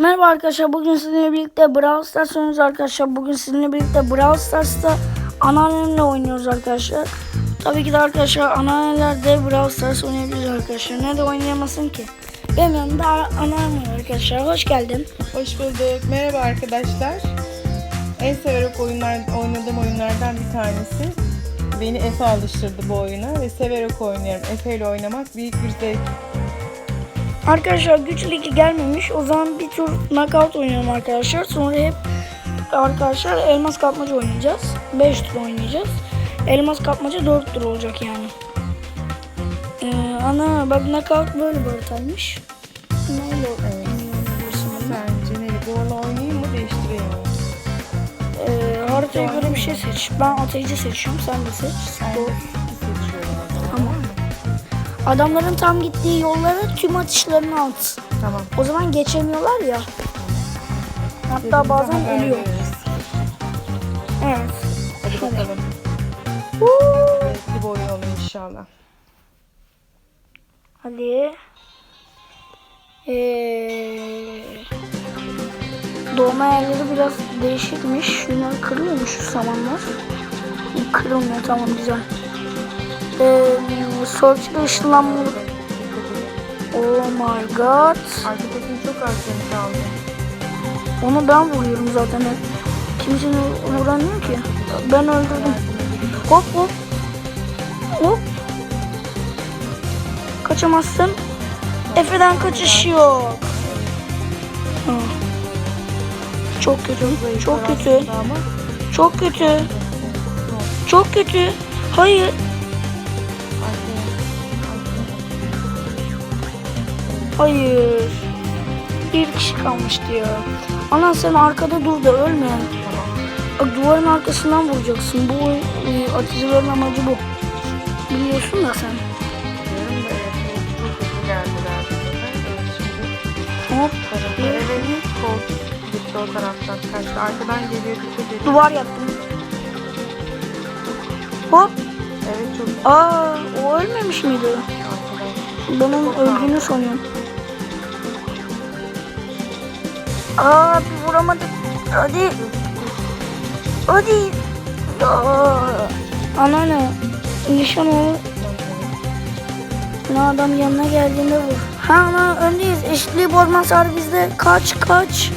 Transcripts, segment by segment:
Merhaba arkadaşlar bugün sizinle birlikte Brawl Stars oynuyoruz arkadaşlar. Bugün sizinle birlikte Brawl Stars'ta anneannemle oynuyoruz arkadaşlar. Tabii ki de arkadaşlar anneanneler de Brawl Stars oynayabilir arkadaşlar. Ne de oynayamasın ki. Benim yanımda anneannem arkadaşlar. Hoş geldin. Hoş bulduk. Merhaba arkadaşlar. En severek oyunlar, oynadığım oyunlardan bir tanesi. Beni Efe alıştırdı bu oyuna ve severek oynuyorum. Efe ile oynamak büyük bir zevk. Arkadaşlar güç ligi gelmemiş. O zaman bir tur knockout oynayalım arkadaşlar. Sonra hep arkadaşlar elmas kapmaca oynayacağız. 5 tur oynayacağız. Elmas kapmaca 4 tur olacak yani. Ee, ana bak knockout böyle bir haritaymış. Neyle bunu? Bence ne? Borla oynayayım mı değiştireyim mi? Ee, haritaya göre bir şey seç. Ben ateşi seçiyorum. Sen de seç. Ben Doğru. Adamların tam gittiği yollara tüm atışlarını at. Tamam. O zaman geçemiyorlar ya. Hatta bazen ölüyor. Evet. Hadi bakalım. Zevkli bir oyun olur inşallah. Hadi. Ee, doğma yerleri biraz değişikmiş. Şunlar kırılıyormuş şu samanlar. Kırılmıyor tamam güzel. Ee, Search'de ışınlanma. Oh my god. Arkadaşım çok az canı kaldı. Onu ben vuruyorum zaten. Kimsenin vuramıyor ki. Ben öldürdüm. Hop hop. Hop. Kaçamazsın. Efe'den kaçış yok. Çok kötü. Çok kötü. Çok kötü. Çok kötü. Hayır. Hayır. Bir kişi kalmıştı ya. Ana sen arkada dur da ölme. Bak duvarın arkasından vuracaksın. Bu e, atıcıların amacı bu. Biliyorsun da sen. Hop. Evet, kol gitti o taraftan kaçtı. Arkadan geliyor, edin. Duvar yaptım. Hop. Evet, çok Aa, o ölmemiş miydi? Ben onun öldüğünü sanıyorum. Aa, bir vuramadım. Hadi. Hadi. Aa, anneanne. Nişan ol. Ne adam yanına geldiğinde vur. Ha ana öndeyiz. Eşitliği bozmaz harbi bizde. Kaç kaç.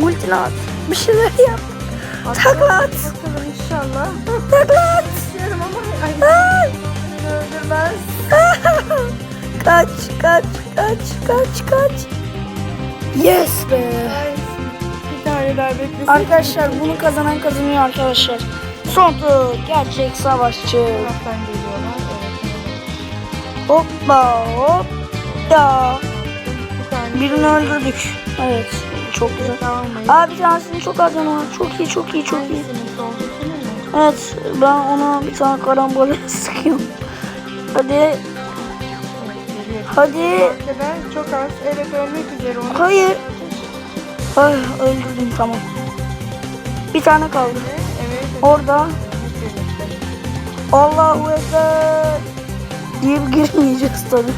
Ultini at. Bir şeyler yap. Takla at. İnşallah. Takla at. Ama ay, öldürmez. kaç kaç kaç kaç kaç. Yes be. Ay, bir tane daha beklesin. Arkadaşlar bunu kazanan kazanıyor arkadaşlar. Son tur gerçek savaşçı. Taraftan geliyorlar. Evet. Hoppa. Bir tane Birini öldürdük. Evet çok güzel. Aa bir tanesinin çok az var. Çok iyi çok iyi çok iyi. Evet ben ona bir tane karambol sıkıyorum. Hadi. Hadi. Arkada çok az. Evet ölmek üzere onu. Hayır. Ay öldürdüm tamam. Bir tane kaldı. Evet. Orada evet. Allahu Ekber diye bir girmeyeceğiz tabii.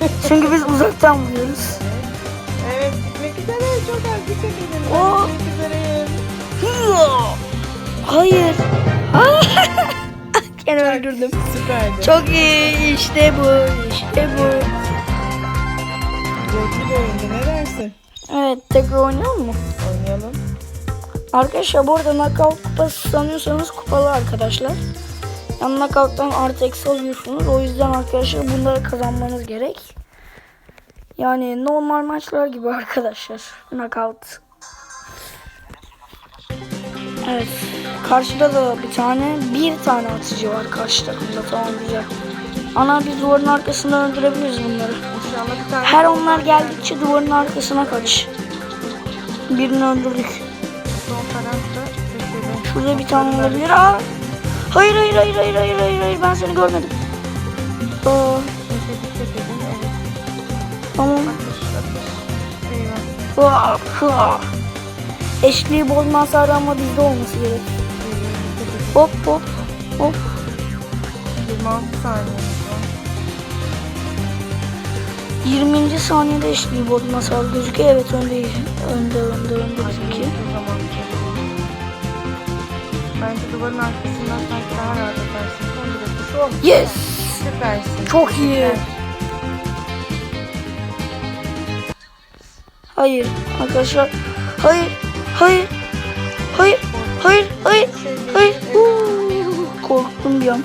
Çünkü biz uzaktan vuruyoruz. Evet gitmek üzere. Çok az dikkat edin. Ben üzereyim. Hiyo! Hayır. Gene öldürdüm. Süperdi. Çok iyi. İşte bu. Bu. Zevkli bir oyundu. Ne dersin? Evet tekrar oynayalım mı? Oynayalım. Arkadaşlar bu arada knockout kupası sanıyorsanız kupalı arkadaşlar. Yani knockout'tan artı eksi alıyorsunuz. O yüzden arkadaşlar bunları kazanmanız gerek. Yani normal maçlar gibi arkadaşlar. Knockout. Evet. Karşıda da bir tane, bir tane atıcı var karşı takımda. Tamam güzel. Ana biz duvarın arkasından öldürebiliriz bunları. Bir. Her onlar geldikçe duvarın arkasına kaç. Birini öldürdük. Şurada bir tane olabilir. Aa! Hayır hayır hayır hayır hayır hayır hayır ben seni görmedim. Aa, tamam. Eşliği bozmaz hasarı ama bizde olması gerek. Hop hop hop. 26 saniye. 20. saniyede eşitliği bozma hasarı gözüküyor. Evet önde, önde, önde, önde bizimki. Bence duvarın arkasından sanki daha rahat atarsın. Son bir atış olmuş. Yes! Süpersin. Çok iyi. Hayır arkadaşlar. Hayır, hayır, hayır, hayır, hayır, hayır. Huu, Korktum bir an.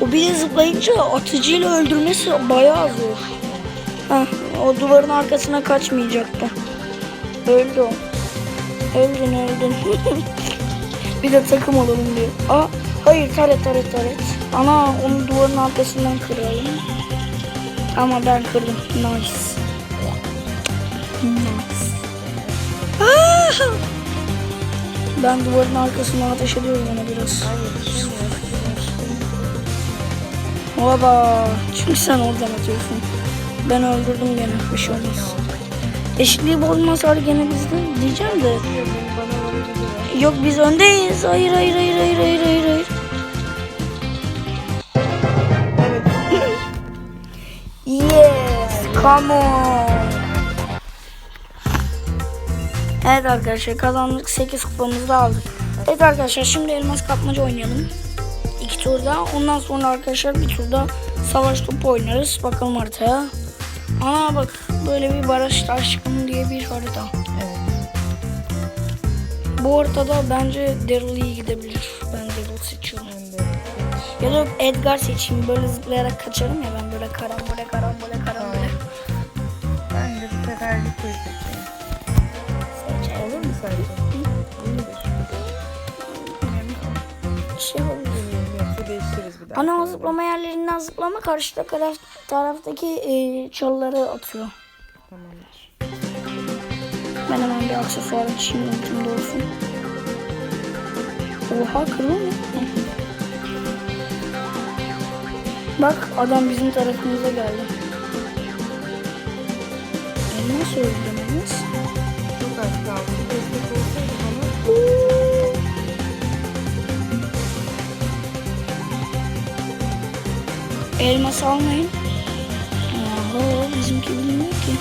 O bir de zıplayınca atıcıyla öldürmesi bayağı zor. Heh, o duvarın arkasına kaçmayacaktı. Öldü o. Öldün öldün. bir de takım alalım diyor. Aa, hayır taret taret taret. Ana onu duvarın arkasından kıralım. Ama ben kırdım. Nice. Nice. Aa! Ben duvarın arkasına ateş ediyorum ona biraz. Hayır, Baba çünkü sen oradan atıyorsun. Ben öldürdüm gene bir şey olmaz. Eşitliği bozmaz hali gene bizde diyeceğim de. Yok biz öndeyiz. Hayır hayır hayır hayır hayır hayır. hayır. Yes, come on. Evet arkadaşlar kazandık 8 kupamızı da aldık. Evet arkadaşlar şimdi elmas kapmaca oynayalım. Turda. Ondan sonra arkadaşlar bir turda savaş topu oynarız. Bakalım haritaya. Ana bak böyle bir baraj aşkım diye bir harita. Evet. Bu haritada bence Daryl iyi gidebilir. Ben Daryl seçiyorum. Ya da Edgar seçeyim. Böyle zıplayarak kaçarım ya ben böyle karambole karambole karambole. Ben de bu sefer Rico'yu seçeyim. Olur mu sence? Ana zıplama yerlerinden zıplama karşı taraf, taraftaki e, çalıları atıyor. Tamamdır. Ben hemen bir aksesuar açayım ultimde olsun. Oha kırıyor mu? Bak adam bizim tarafımıza geldi. Elmas öldürmemiz. Çok az kaldı. Destek olsaydı bana. Elmas almayın. Oho bizimki bilmiyor ki.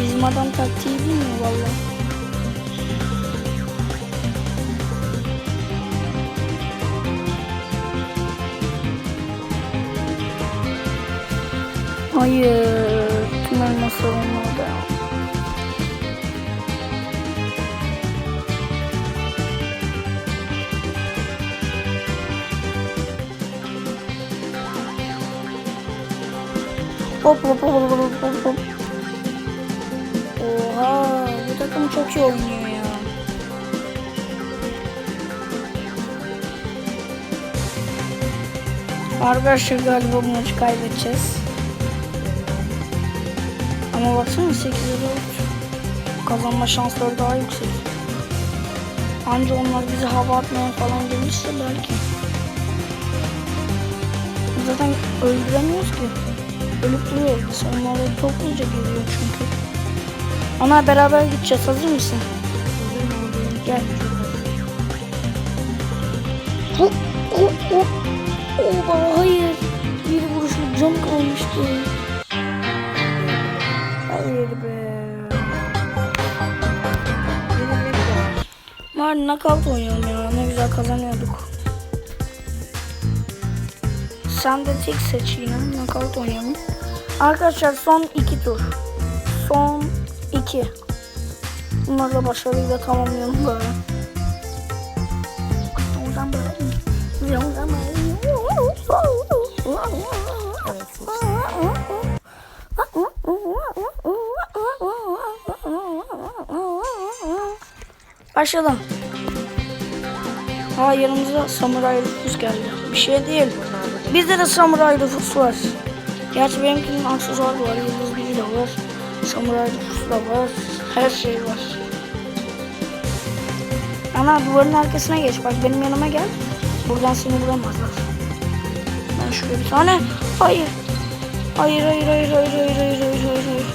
Bizim adam taktiği bilmiyor valla. Hayır, Hop hop hop hop hop hop. Oha bu takım çok iyi oynuyor ya. Arkadaşlar galiba bu maçı kaybedeceğiz. Ama baksana 8'e 4. Kazanma şansları daha yüksek. Anca onlar bizi hava atmaya falan gelirse belki. Zaten öldüremiyoruz ki. Ölüp duruyoruz biz. Onlar da topluca geliyor çünkü. Ona beraber gideceğiz. Hazır mısın? Gel. Hop hop hop. Oba hayır. Bir vuruşluk cam kalmıştı. Hayır be. Var? Knockout oynayalım ya. Ne güzel kazanıyorduk. Sen de tek seç yine. Knockout oynayalım. Arkadaşlar son iki tur. Son iki. Bunları da başarıyla tamamlayalım böyle. Başlayalım. Aa yanımıza samuray rufus geldi. Bir şey değil. Da Bizde de samuray rufus var. Gerçi benimkinin aksesuarı var. Yıldız gücü de var. Samuray rufus da var. Her şey var. Ana duvarın arkasına geç. Bak benim yanıma gel. Buradan seni vuramazlar. Ben şuraya bir tane. Hayır. Hayır hayır hayır hayır hayır hayır hayır hayır. hayır.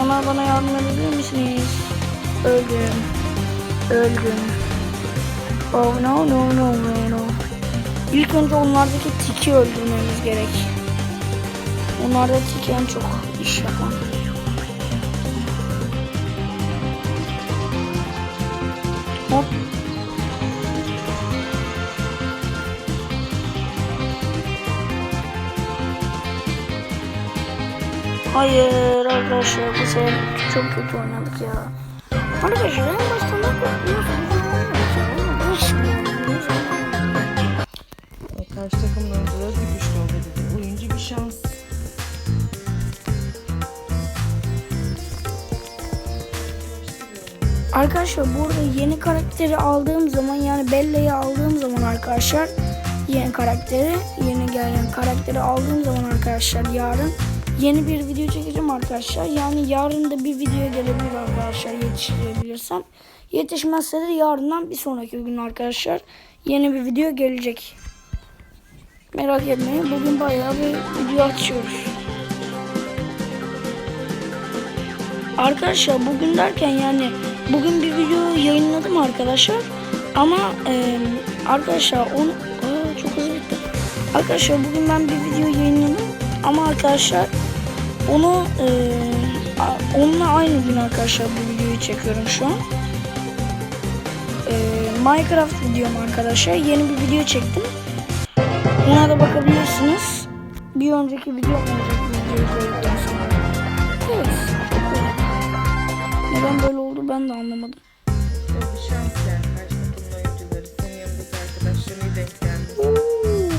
Ana bana yardım edebilir misiniz? Öldüm. Öldüm. Oh no no no no no. İlk önce onlardaki tiki öldürmemiz gerek. Onlarda tiki en çok iş yapan. Hop. Hayır arkadaşlar bu sefer çok kötü oynadık ya. Arkadaşlar en başta ne yapıyorsunuz? Karşı takımın oyuncuları bir güçlü dedi. Oyuncu bir şans. Arkadaşlar burada yeni karakteri aldığım zaman yani Bella'yı aldığım zaman arkadaşlar yeni karakteri yeni gelen karakteri aldığım zaman arkadaşlar yarın yeni bir video çekeceğim arkadaşlar. Yani yarın da bir video gelebilir arkadaşlar yetiştirebilirsem. Yetişmezse de yarından bir sonraki gün arkadaşlar yeni bir video gelecek. Merak etmeyin bugün bayağı bir video açıyoruz. Arkadaşlar bugün derken yani bugün bir video yayınladım arkadaşlar. Ama e, arkadaşlar onu Aa, çok hızlı bitti. Arkadaşlar bugün ben bir video yayınladım. Ama arkadaşlar onu e, onunla aynı gün arkadaşlar bu videoyu çekiyorum şu an. E, Minecraft videom arkadaşlar. Yeni bir video çektim. Ona da bakabilirsiniz. Bir önceki video olacak videoyu koyduktan sonra. Evet. Neden böyle oldu ben de anlamadım. Şans yani karşı takımın oyuncuları. Senin yanındaki arkadaşların iyi denk geldi.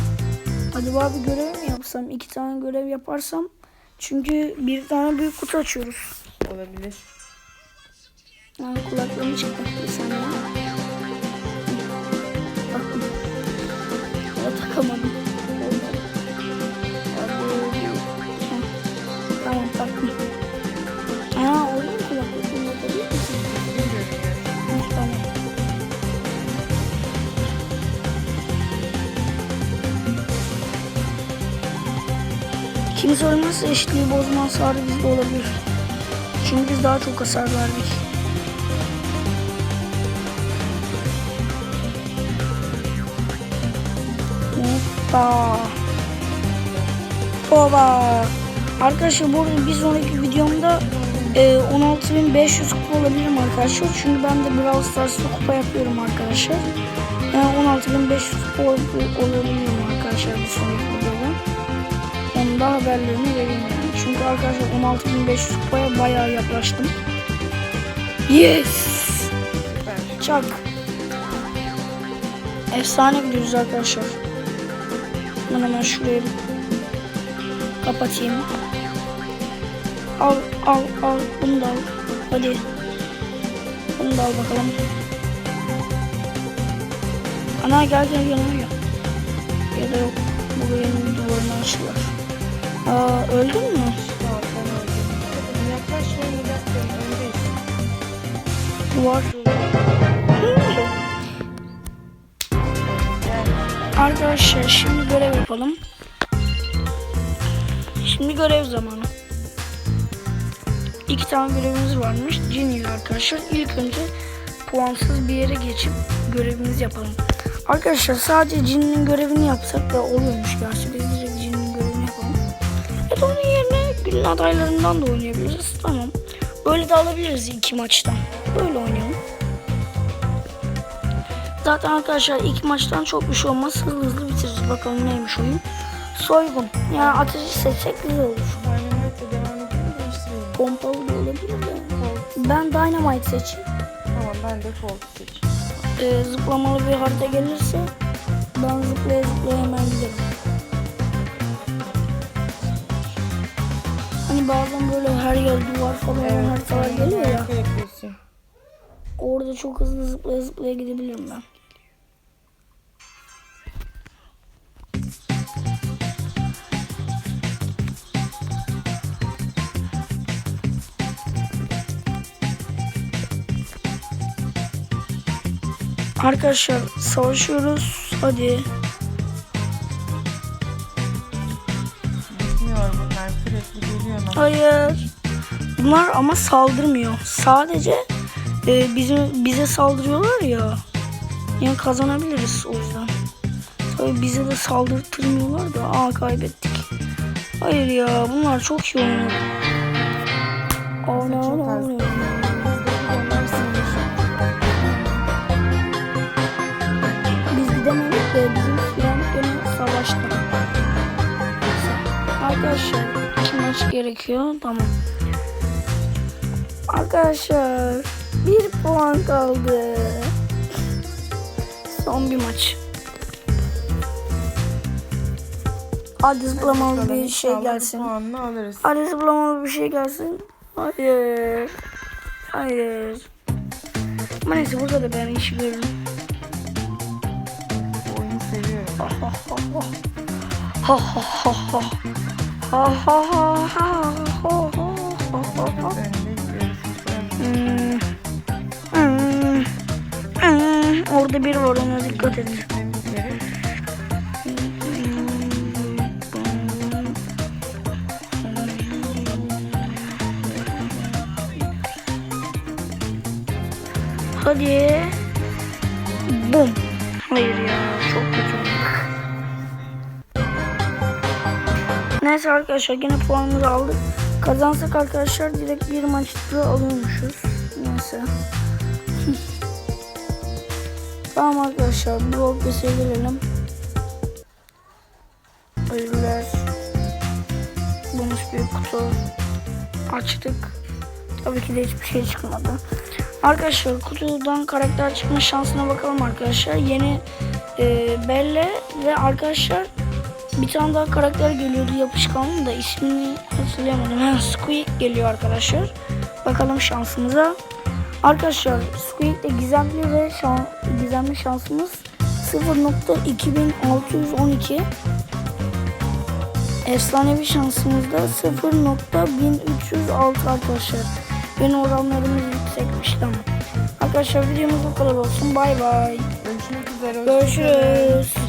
Acaba bir görev mi yapsam? iki tane görev yaparsam. Çünkü bir tane büyük kutu açıyoruz. Olabilir. Yani kulaklığımı çıkart bir Heh. Tamam taktım. Aa kulaklık? Bunu yapabilir misin? Tamam. Kimse ölmezse eşitliği bozma hasarı bizde olabilir. Çünkü biz daha çok hasar verdik. Hoppa. Hoppa. Arkadaşlar bu arada bir sonraki videomda e, 16.500 kupa olabilirim arkadaşlar. Çünkü ben de Brawl Stars'ta kupa yapıyorum arkadaşlar. Yani 16.500 kupa ol- olabilirim arkadaşlar bir sonraki videoda. Onun da haberlerini vereyim yani. Çünkü arkadaşlar 16.500 kupaya bayağı yaklaştım. Yes! Çak. Efsane gidiyoruz arkadaşlar. Ben hemen şurayı bir kapatayım. Al al al bunu da al. Hadi. Bunu da al bakalım. Ana gel gel gel. Ya da yok. Bu benim duvarını açtılar. Aa öldün mü? Yaklaşmayın uzaklayın. Öndeyiz. Duvar. Arkadaşlar şimdi görev yapalım. Şimdi görev zamanı. İki tane görevimiz varmış. İle arkadaşlar. İlk önce puansız bir yere geçip görevimizi yapalım. Arkadaşlar sadece cinin görevini yapsak da oluyormuş gerçi. Biz direkt cinin görevini yapalım. Evet onun yerine günün adaylarından da oynayabiliriz. Tamam. Böyle de alabiliriz iki maçtan. Böyle oynayalım. Zaten arkadaşlar ilk maçtan çok bir şey olmaz. Hızlı hızlı bitiririz. Bakalım neymiş oyun. Soygun. Yani ateşi seçsek güzel olur. Dynamite'le devam edelim değiştirelim. Pompalı da olabilir de. Ben Dynamite seçeyim. Tamam ben de Colt seçeyim. Ee, zıplamalı bir harita gelirse ben zıplaya zıplaya hemen giderim. Hani bazen böyle her yer duvar falan haritalar geliyor ya. Orada çok hızlı zıplaya zıplaya gidebilirim ben. Arkadaşlar savaşıyoruz. Hadi. Bitmiyor bunlar. Sürekli geliyor. Hayır. Bunlar ama saldırmıyor. Sadece e, bize, bize saldırıyorlar ya. Yani kazanabiliriz o yüzden. Tabii bize de saldırtırmıyorlar da. Aa kaybettik. Hayır ya bunlar çok iyi oynuyor. Oh no Çok gerekiyor. Tamam. Arkadaşlar bir puan kaldı. Son bir maç. Hadi zıplamalı bir şey gelsin. Hadi zıplamalı bir şey gelsin. Hayır. Hayır. Ama neyse burada da ben işi görürüm. Oyunu seviyorum. Ha ha ha ha. Ha ha ha ha ha ha ha. Orada bir var ona dikkat gerek. Hadi. Bum. Neyse arkadaşlar yine puanımızı aldık. Kazansak arkadaşlar direkt bir maçta alıyormuşuz. Neyse. tamam arkadaşlar blog ve gelelim. Ödüller. Bonus bir kutu. Açtık. Tabii ki de hiçbir şey çıkmadı. Arkadaşlar kutudan karakter çıkma şansına bakalım arkadaşlar. Yeni e, Belle ve arkadaşlar bir tane daha karakter geliyordu yapışkanlı da ismini hatırlayamadım. Ha, Squeak geliyor arkadaşlar. Bakalım şansımıza. Arkadaşlar Squeak de gizemli ve şan, gizemli şansımız 0.2612 Efsanevi şansımız da 0.1306 arkadaşlar. Yeni oranlarımız yüksekmiş tamam. Arkadaşlar videomuz bu kadar olsun. Bay bay. Görüşmek üzere. Görüşürüz.